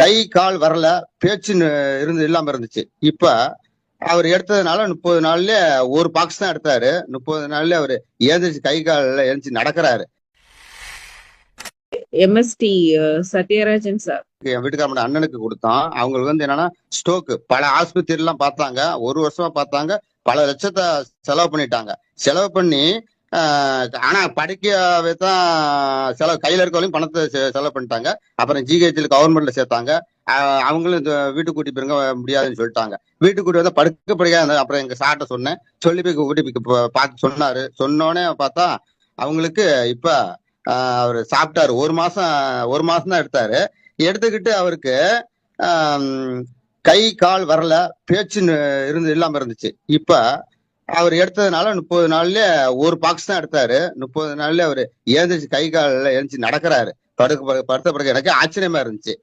கை கால் வரல பேச்சு இருந்து இல்லாம இருந்துச்சு. இப்ப அவர் எடுத்ததுனால முப்பது நாள்ல ஒரு பாக்ஸ் தான் எடுத்தாரு. முப்பது நாள்ல அவர் ஏந்திரிச்சு கை கால்ல எழுந்துச்சு நடக்கிறாரு. MST சத்யராஜன் sir. என் வீட்டுக்காரோட அண்ணனுக்கு கொடுத்தோம் அவங்களுக்கு வந்து என்னன்னா ஸ்டோக் பல ஆஸ்பத்திரி எல்லாம் பார்த்தாங்க. ஒரு வருஷமா பார்த்தாங்க. பல லட்சத்தை செலவு பண்ணிட்டாங்க. செலவு பண்ணி ஆனா படிக்க தான் செலவு கையில இருக்கவங்களையும் பணத்தை செ- செலவு பண்ணிட்டாங்க. அப்புறம் ஜிஹெச்ல கவர்மெண்ட்ல சேர்த்தாங்க. அவங்களும் வீட்டுக்கு கூட்டி போயிருங்க முடியாதுன்னு சொல்லிட்டாங்க. வீட்டுக்கு கூட்டி வந்தா படுக்க படிக்காது அப்புறம் எங்க சார்ட்ட சொன்னேன். சொல்லி போய் கூட்டி பார்த்து சொன்னாரு. சொன்னோடனே பார்த்தா அவங்களுக்கு இப்ப அவர் சாப்பிட்டாரு. ஒரு மாசம் ஒரு மாசம் தான் எடுத்தாரு. எடுத்துக்கிட்டு அவருக்கு கை கால் வரல பேச்சு இருந்து இல்லாம இருந்துச்சு. இப்ப அவர் எடுத்ததுனால முப்பது நாள்ல ஒரு பாக்ஸ் தான் எடுத்தாரு. முப்பது நாள்ல அவரு ஏந்திரிச்சு கை கால்ல எழுந்துச்சு நடக்கிறாரு. படுக்க படுத்த பிறகு எனக்கு ஆச்சரியமா இருந்துச்சு.